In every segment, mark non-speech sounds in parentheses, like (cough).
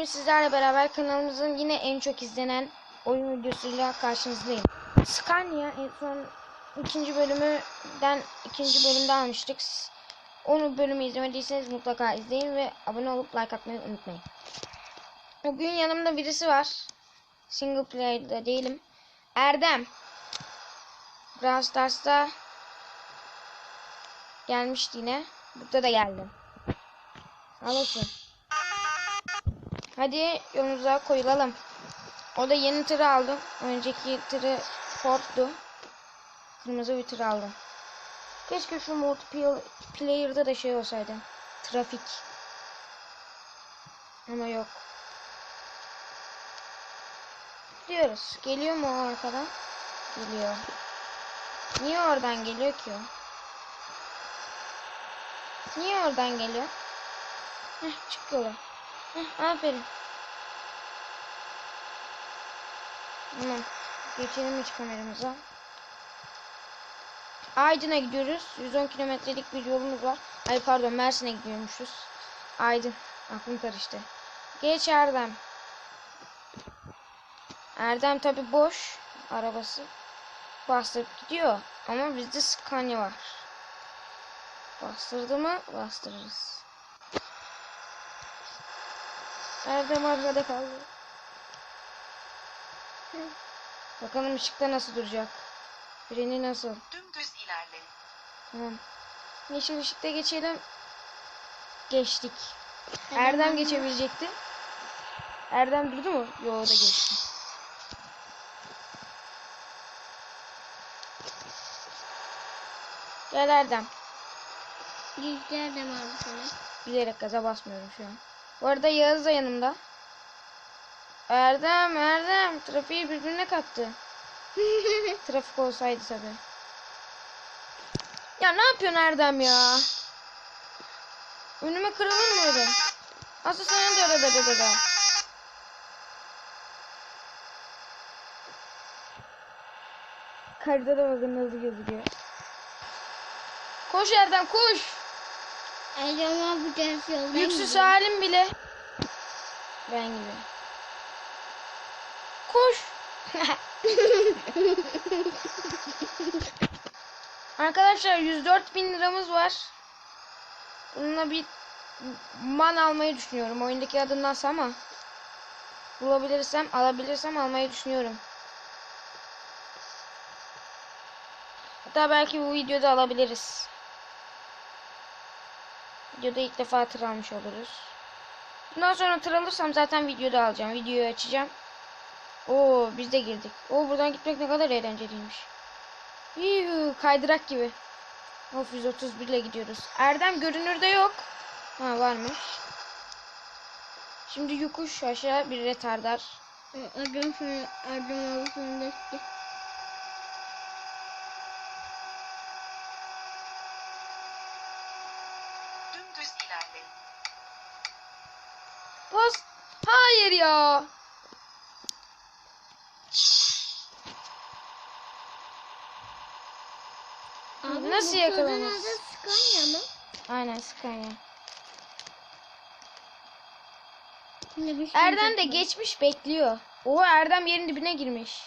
Bugün sizlerle beraber kanalımızın yine en çok izlenen oyun videosuyla karşınızdayım. Scania en son ikinci bölümünden ikinci bölümde almıştık. Onu bölümü izlemediyseniz mutlaka izleyin ve abone olup like atmayı unutmayın. Bugün yanımda birisi var. Single player'da değilim. Erdem. Brawl Stars'ta gelmişti yine. Burada da geldim. Anlasın. Hadi yolumuza koyulalım. O da yeni tır aldım. Önceki tırı Ford'du. Kırmızı bir tır aldım. Keşke şu multiplayer'da da şey olsaydı. Trafik. Ama yok. Diyoruz. Geliyor mu o arkadan? Geliyor. Niye oradan geliyor ki o? Niye oradan geliyor? Heh, çık. Heh, aferin. Tamam. Geçelim iç kameramıza. Aydın'a gidiyoruz. 110 kilometrelik bir yolumuz var. Ay pardon Mersin'e gidiyormuşuz. Aydın. Aklım karıştı. Geç Erdem. Erdem tabi boş. Arabası. Bastırıp gidiyor. Ama bizde Scania var. Bastırdı mı bastırırız. Erdem arkada kaldı. Hı. Bakalım ışıkta nasıl duracak. Freni nasıl? Dümdüz ilerle. Tamam. Yeşil ışıkta geçelim. Geçtik. Erdem geçebilecekti. Erdem durdu mu? Yo o da geçti. Gel Erdem. Yüzlerden aldı sana. Bilerek gaza basmıyorum şu an. Bu arada Yağız da yanımda. Erdem, Erdem. Trafiği birbirine kattı. (laughs) Trafik olsaydı tabii. Ya ne yapıyorsun Erdem ya? Önüme kırılır mı öyle? Asıl sana da öyle da da. Karıda da bakın nasıl gözüküyor. Koş Erdem koş. Acaba bu ters yoldan Yüksüz gidiyor. halim bile. Ben gibi. Koş. (laughs) Arkadaşlar 104 bin liramız var. Bununla bir man almayı düşünüyorum. Oyundaki adı nasıl ama. Bulabilirsem, alabilirsem almayı düşünüyorum. Hatta belki bu videoda alabiliriz. Videoda ilk defa tır almış oluruz. Bundan sonra tır alırsam zaten videoda alacağım. Videoyu açacağım. Oo biz de girdik. Oo buradan gitmek ne kadar eğlenceliymiş. Yuhu kaydırak gibi. Of 131 ile gidiyoruz. Erdem görünürde yok. Ha varmış. Şimdi yokuş aşağı bir retardar. Adam şunu, adam olsun da Dümdüz ilerle. Post. Hayır ya. Abi Nasıl adı Scania mı? Aynen Scania. Şey Erdem de geçmiş bekliyor. Oha Erdem yerin dibine girmiş.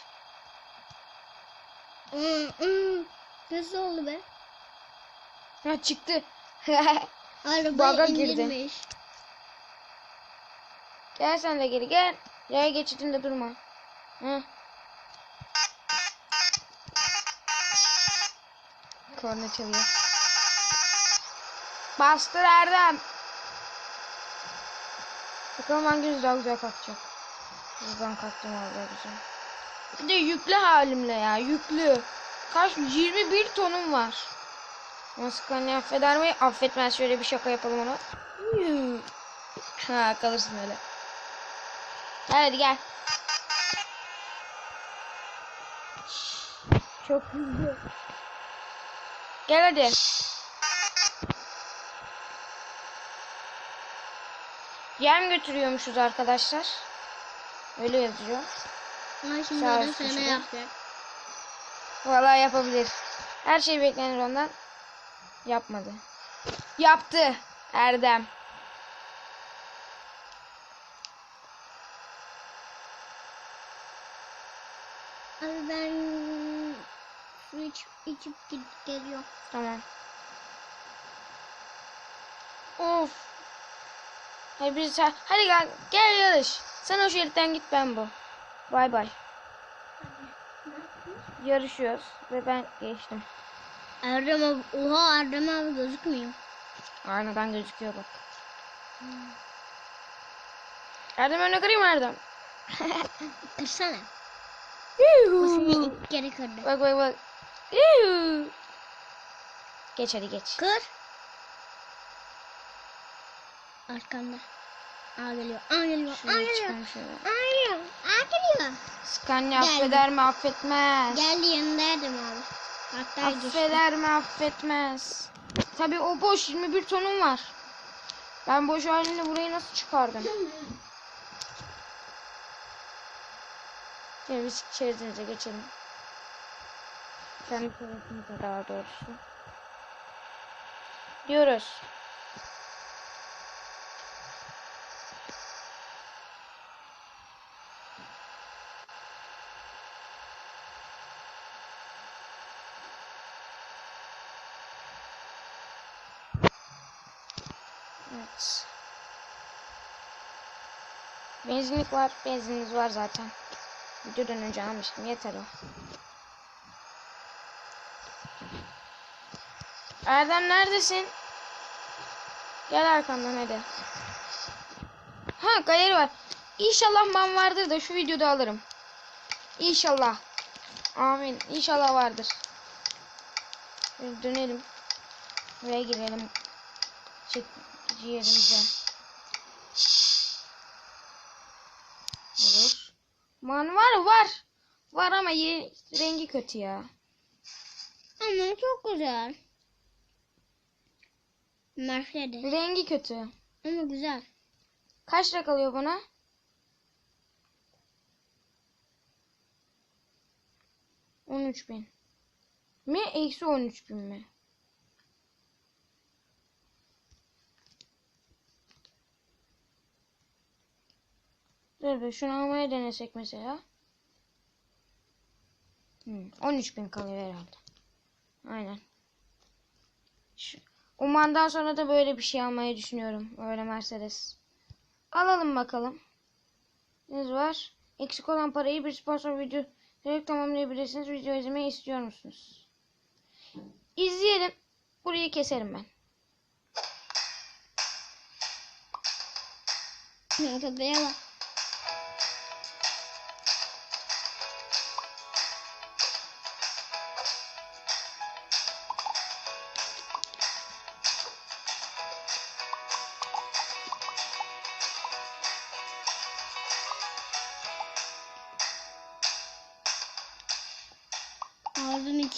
Hı, hı. Nasıl oldu be? Ha çıktı. (laughs) Araba Baga girdi. indirmiş. Gel sen de geri gel. Yaya geçidinde durma. Hı. Korna çalıyor. Bastır Erdem. Bakalım hanginiz daha güzel kalkacak. Buradan kalktım valla güzel. Bir de yüklü halimle ya yüklü. Kaç 21 tonum var. Maskani affeder mi? Affetmez. Şöyle bir şaka yapalım ona. Ha kalırsın öyle. Hadi gel. Çok hızlı. Gel hadi. Yem götürüyormuşuz arkadaşlar. Öyle yazıyor. Ama şimdi Sağ sana yapacak. Vallahi yapabilir. Her şey beklenir ondan. Yapmadı. Yaptı. Erdem. Abi ben su içip, içip gidip geliyorum. Tamam. Of. Hadi biz hadi gel gel yarış. Sen o şeritten git ben bu. Bay bay. Yarışıyoruz ve ben geçtim. Erdem abi, oha Erdem abi gözükmüyor. Aynadan gözüküyor bak. Erdem önüne kırayım Erdem. (laughs) Kırsana. Bu seni ilk kere kırdı. Bak bak bak. Geç hadi geç. Kır. Arkanda. Aa geliyor. Aa geliyor. Aa geliyor. Aa geliyor. Aa geliyor. Scania affeder mi affetmez. Geldi yanında Erdem abi. Hatta. Affeder mi affetmez. Tabi o boş 21 tonum var. Ben boş halinde burayı nasıl çıkardım? (laughs) Şöyle biz şeridinize geçelim. Kendi şeridimize daha doğrusu. Diyoruz. Evet. Benzinlik var. Benzininiz var zaten. Videodan önce almıştım. Yeter o. Erdem neredesin? Gel arkamdan hadi. Ha galeri var. İnşallah man vardır da şu videoda alırım. İnşallah. Amin. İnşallah vardır. Şöyle dönelim. Buraya girelim. Çekici yerimize. Man var var. Var ama ye- rengi kötü ya. Ama çok güzel. Mercedes. Rengi kötü. Ama güzel. Kaç lira kalıyor buna? On üç bin. Mi? Eksi on üç bin mi? Dur be şunu almaya denesek mesela. Hmm, 13 bin kalıyor herhalde. Aynen. Şu, Uman'dan sonra da böyle bir şey almayı düşünüyorum. Öyle Mercedes. Alalım bakalım. Ne var? Eksik olan parayı bir sponsor video direkt tamamlayabilirsiniz. Video izlemeyi istiyor musunuz? İzleyelim. Burayı keserim ben. Köpeğe bak.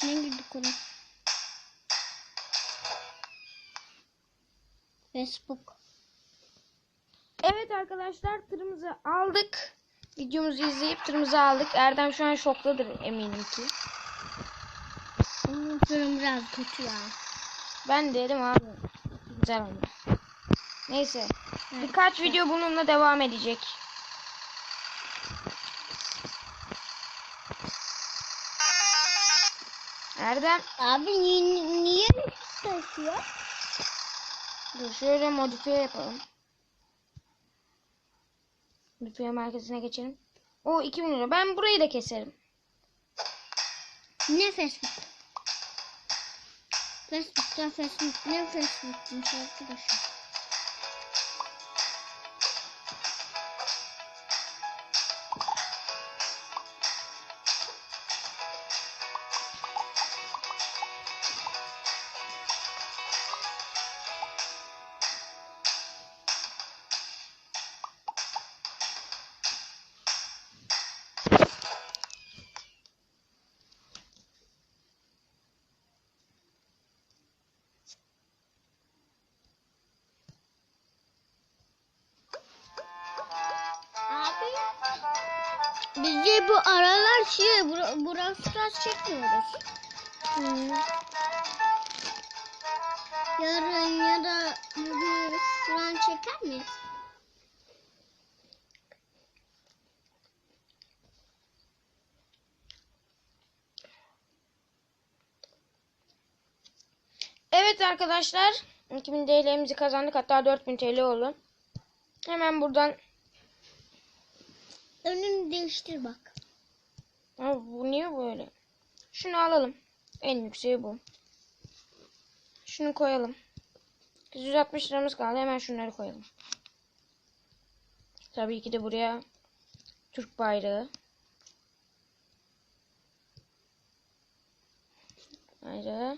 İçine girdik onun. Facebook. Evet arkadaşlar tırımızı aldık. Videomuzu izleyip tırımızı aldık. Erdem şu an şoktadır eminim ki. Onun durum biraz kötü ya. Ben derim abi. Güzel oldu. Neyse. Birkaç video bununla devam edecek. Erdem Abi niye, niye taşıyor? dur şöyle modifiye yapalım. Modifiye merkezine geçelim. O 2000 lira. Ben burayı da keserim. Ne Facebook? Facebook'ta Facebook ne Facebook'muş arkadaşlar. Bizi bu aralar şey, bura, burası çekmiyoruz. Hmm. Yarın ya da bugün buran çeker miyiz? Evet arkadaşlar 2000 TL'mizi kazandık hatta 4000 TL oldu. Hemen buradan Önünü değiştir bak. Abi bu niye böyle? Şunu alalım. En yükseği bu. Şunu koyalım. 160 liramız kaldı. Hemen şunları koyalım. Tabii ki de buraya Türk bayrağı. Bayrağı.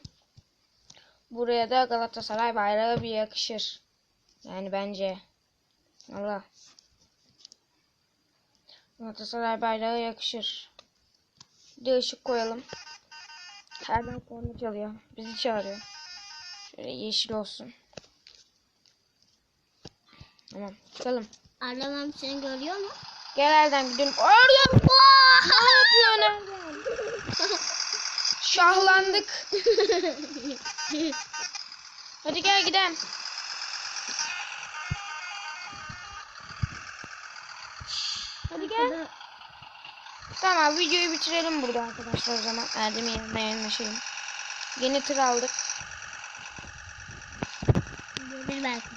Buraya da Galatasaray bayrağı bir yakışır. Yani bence. Allah. Galatasaray bayrağı yakışır. Bir de ışık koyalım. Herden korna çalıyor. Bizi çağırıyor. Şöyle yeşil olsun. Tamam. Çıkalım. Arabam seni görüyor mu? Gel Erdem gidelim. Erdem! ne yapıyorsun Erdem? (laughs) Şahlandık. Hadi gel gidelim. Gel. Tamam videoyu bitirelim burada arkadaşlar o zaman. Erdem'in yanına yayınlaşayım. Yeni tır aldık. Görür belki.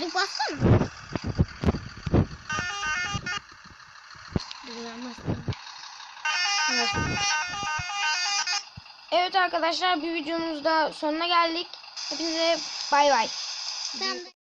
Dur bassana. Evet arkadaşlar bir videomuzda sonuna geldik. Hepinize bay bay. Sen de